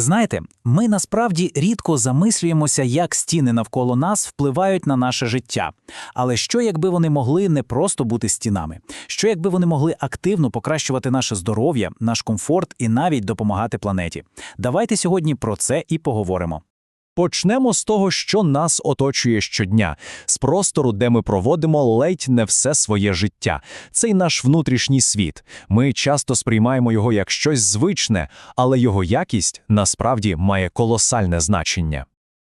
Знаєте, ми насправді рідко замислюємося, як стіни навколо нас впливають на наше життя. Але що, якби вони могли не просто бути стінами? Що, якби вони могли активно покращувати наше здоров'я, наш комфорт і навіть допомагати планеті? Давайте сьогодні про це і поговоримо. Почнемо з того, що нас оточує щодня, з простору, де ми проводимо ледь не все своє життя. Цей наш внутрішній світ. Ми часто сприймаємо його як щось звичне, але його якість насправді має колосальне значення.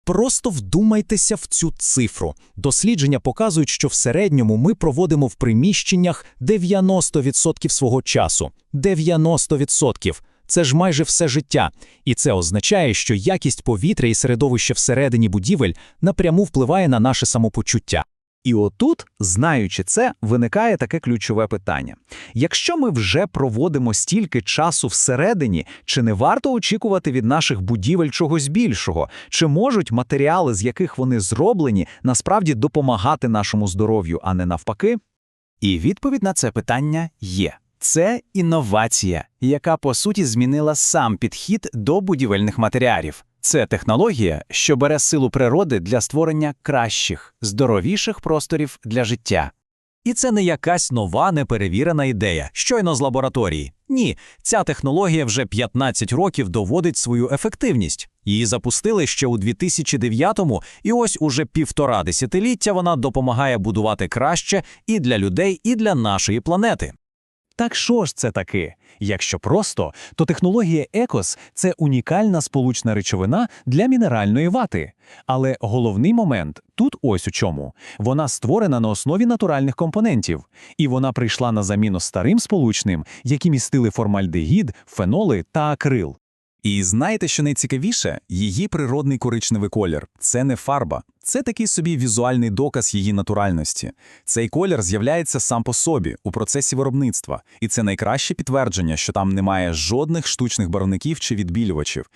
Просто вдумайтеся в цю цифру. Дослідження показують, що в середньому ми проводимо в приміщеннях 90% свого часу. 90%! Це ж майже все життя. І це означає, що якість повітря і середовище всередині будівель напряму впливає на наше самопочуття. І отут, знаючи це, виникає таке ключове питання: якщо ми вже проводимо стільки часу всередині, чи не варто очікувати від наших будівель чогось більшого? Чи можуть матеріали, з яких вони зроблені, насправді допомагати нашому здоров'ю, а не навпаки? І відповідь на це питання є. Це інновація, яка по суті змінила сам підхід до будівельних матеріалів. Це технологія, що бере силу природи для створення кращих, здоровіших просторів для життя. І це не якась нова неперевірена ідея, щойно з лабораторії. Ні, ця технологія вже 15 років доводить свою ефективність. Її запустили ще у 2009-му, і ось уже півтора десятиліття вона допомагає будувати краще і для людей, і для нашої планети. Так що ж це таке? Якщо просто, то технологія Екос це унікальна сполучна речовина для мінеральної вати. Але головний момент тут ось у чому. Вона створена на основі натуральних компонентів, і вона прийшла на заміну старим сполучним, які містили формальдегід, феноли та акрил. І знаєте, що найцікавіше? Її природний коричневий колір це не фарба, це такий собі візуальний доказ її натуральності. Цей колір з'являється сам по собі у процесі виробництва, і це найкраще підтвердження, що там немає жодних штучних барвників чи відбілювачів.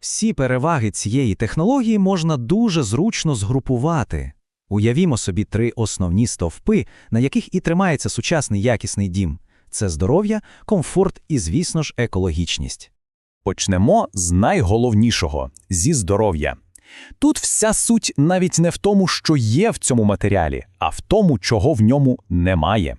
Всі переваги цієї технології можна дуже зручно згрупувати. Уявімо собі три основні стовпи, на яких і тримається сучасний якісний дім: це здоров'я, комфорт і, звісно ж, екологічність. Почнемо з найголовнішого зі здоров'я. Тут вся суть навіть не в тому, що є в цьому матеріалі, а в тому, чого в ньому немає.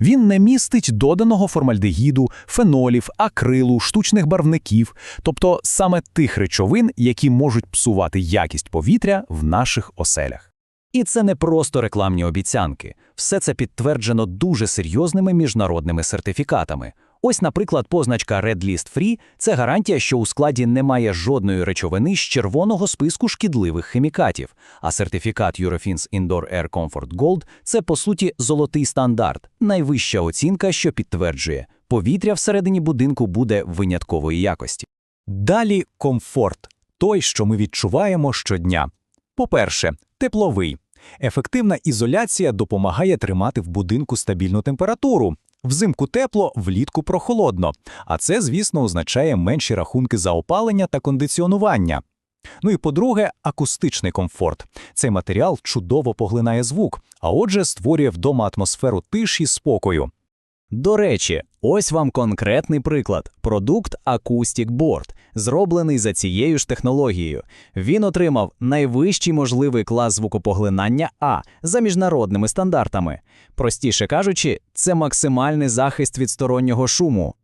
Він не містить доданого формальдегіду, фенолів, акрилу, штучних барвників, тобто саме тих речовин, які можуть псувати якість повітря в наших оселях. І це не просто рекламні обіцянки. Все це підтверджено дуже серйозними міжнародними сертифікатами. Ось, наприклад, позначка Red List Free – це гарантія, що у складі немає жодної речовини з червоного списку шкідливих хімікатів, а сертифікат Eurofins Indoor Air Comfort Gold – це, по суті, золотий стандарт, найвища оцінка, що підтверджує, повітря всередині будинку буде виняткової якості. Далі комфорт той, що ми відчуваємо щодня. По-перше, тепловий. Ефективна ізоляція допомагає тримати в будинку стабільну температуру. Взимку тепло, влітку прохолодно. А це, звісно, означає менші рахунки за опалення та кондиціонування. Ну і по-друге, акустичний комфорт. Цей матеріал чудово поглинає звук, а отже, створює вдома атмосферу тиші спокою. До речі, ось вам конкретний приклад: продукт Acoustic Board, зроблений за цією ж технологією. Він отримав найвищий можливий клас звукопоглинання А за міжнародними стандартами. Простіше кажучи, це максимальний захист від стороннього шуму.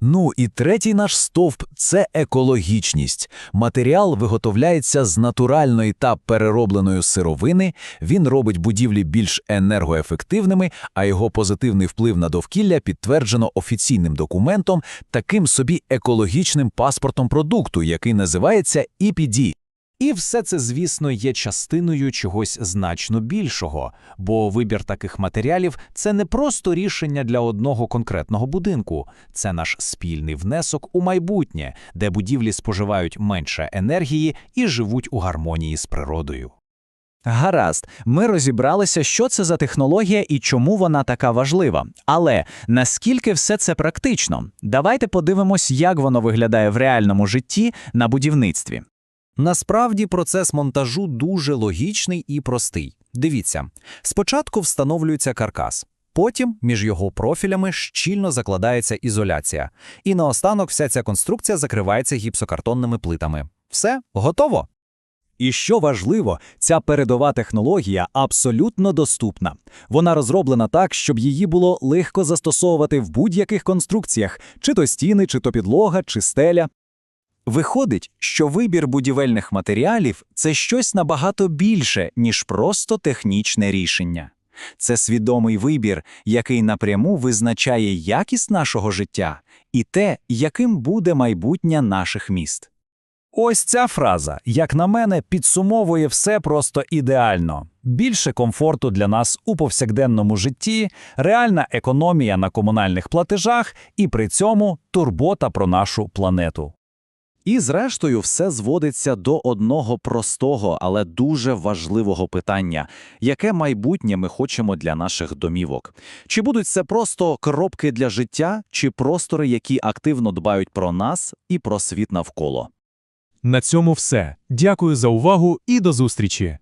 Ну і третій наш стовп це екологічність. Матеріал виготовляється з натуральної та переробленої сировини. Він робить будівлі більш енергоефективними, а його позитивний вплив на довкілля підтверджено офіційним документом, таким собі екологічним паспортом продукту, який називається EPD. І все це, звісно, є частиною чогось значно більшого, бо вибір таких матеріалів це не просто рішення для одного конкретного будинку, це наш спільний внесок у майбутнє, де будівлі споживають менше енергії і живуть у гармонії з природою. Гаразд, ми розібралися, що це за технологія і чому вона така важлива. Але наскільки все це практично? Давайте подивимось, як воно виглядає в реальному житті на будівництві. Насправді процес монтажу дуже логічний і простий. Дивіться, спочатку встановлюється каркас. Потім між його профілями щільно закладається ізоляція. І наостанок вся ця конструкція закривається гіпсокартонними плитами. Все, готово. І що важливо, ця передова технологія абсолютно доступна. Вона розроблена так, щоб її було легко застосовувати в будь-яких конструкціях, чи то стіни, чи то підлога, чи стеля. Виходить, що вибір будівельних матеріалів це щось набагато більше, ніж просто технічне рішення. Це свідомий вибір, який напряму визначає якість нашого життя і те, яким буде майбутнє наших міст. Ось ця фраза, як на мене, підсумовує все просто ідеально. Більше комфорту для нас у повсякденному житті, реальна економія на комунальних платежах і при цьому турбота про нашу планету. І зрештою, все зводиться до одного простого, але дуже важливого питання: яке майбутнє ми хочемо для наших домівок? Чи будуть це просто коробки для життя, чи простори, які активно дбають про нас і про світ навколо? На цьому все. Дякую за увагу і до зустрічі!